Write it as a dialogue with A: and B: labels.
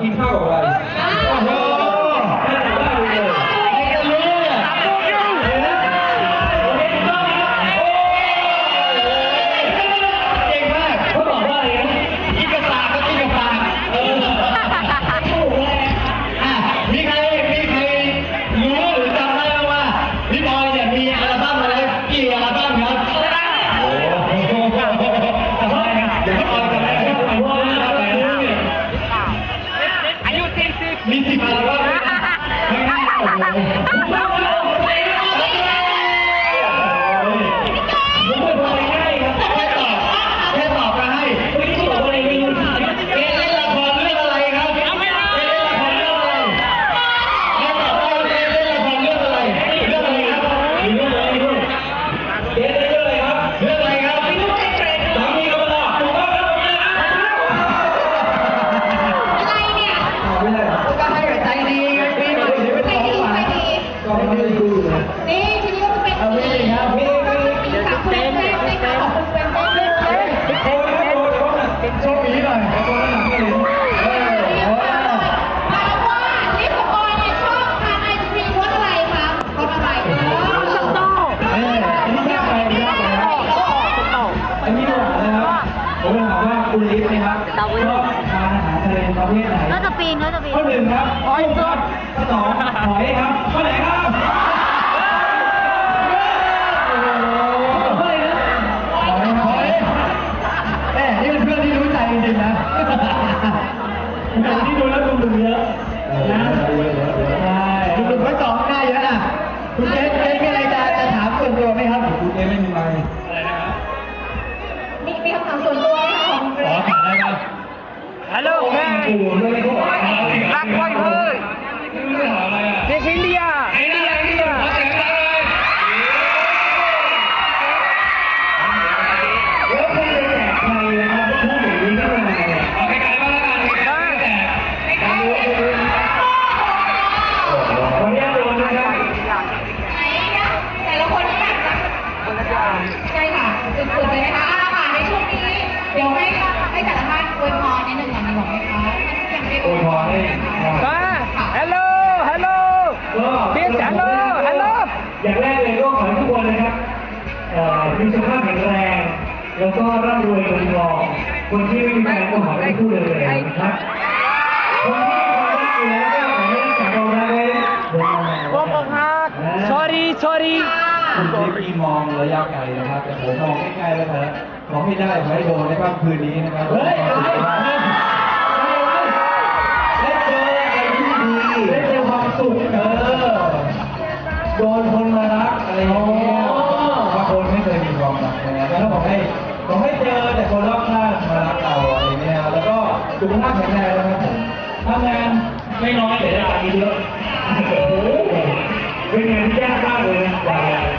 A: He 我来。 มี
B: สิบ
A: มีสิบอะไรไม่ได้โอ้โห นะ นี่
C: ทีนี้ก็เป็น
A: เอาไม่ได้ครับไม่ได้
C: มีกับคุณเต้นไหมคะของคุณเป็นเต้นด้วย
A: โอ้ยโอ้ยโอ้ยโชคดีหน่อยโอ้ยหนักไม่เห็นเออโอ้ย
C: ถามว่าลิปสปอยเนี่ยชอบทานไอศครีมรสอะไรคะรสอะไรเออ
B: สโต้
A: เอออันนี้ยากไปยากไปนะ
B: สโต้
A: อันนี้ดีกว่านะครับผมจะถามว่าคุณลิฟต์นะครับชอบทานอาหารทะเลประเภทไหน
D: รถสปีนรถสปีน
A: ข้อหนึ่งครับหอยสดข้อสองหอยครับข้อไหนครับ แต่ที่ดูแล้วดูๆเยอะนะใช่ดูๆข้สองง่ายเยอะอะคุณเจสเจสมีอะไรจะจะถามส่วนตัวไหมครับคุณเจสไม่มีอะไรอะไรนะครับ
C: มีมีคำถามส่วนตัวไหมคะของ
A: ขอถามได้ไหม
B: ฮัลโหลแม่รักไว้เฮ้ยเด็กอินเดีย
C: ใช่ค่ะสุดๆเลยนะคะอาค่ะในช่วงนี้ เดี๋ยวให้ให้แต่ละท่านอวยพรนิดนึงอย่างนี้บอกไหมคะอย่างได้
A: โอ้ยพอให้พอ
B: มาฮัลโหล ฮัลโหล
A: ก็
B: บิ๊กฮัลโหล ฮัลโหล
A: อย่างแรกเลยก็ขอให้ทุกคนนะครับเอ่อมีสุขภาพแข็งแรง แล้วก็ร่ำรวยเงินทอง คนที่ไม่มีแฟนก็ขอให้คู่เลยนะครับ คนที่มีความรักอยู่แล้วก็ขอให้รักษาความรักไว้ยาวๆ
B: โอ้โหฮัก sorry sorry
A: คุณทิพย์มองระยะไกลนะครับ แต่ผมมองใกล้ๆแล้วนะขอให้ได้ขอให้โดนในค่ำคืนนี้นะครับ เฮ้ยอะไรได้เจออะไรที่ดีได้เจอความสุขเออ โดนคนมารักอะไรอย่างเงี้ยบางคนไม่เคยมีความรักนะแล้วบอกให้บอกให้เจอแต่คนรอบข้างมารักเราอะไรเงี้ย แล้วก็สุขภาพแข็งแรงนะครับผมทำงานไม่น้อยแต่ได้เยอะโอ้โหเป็นงานที่ยากมากเลยนะ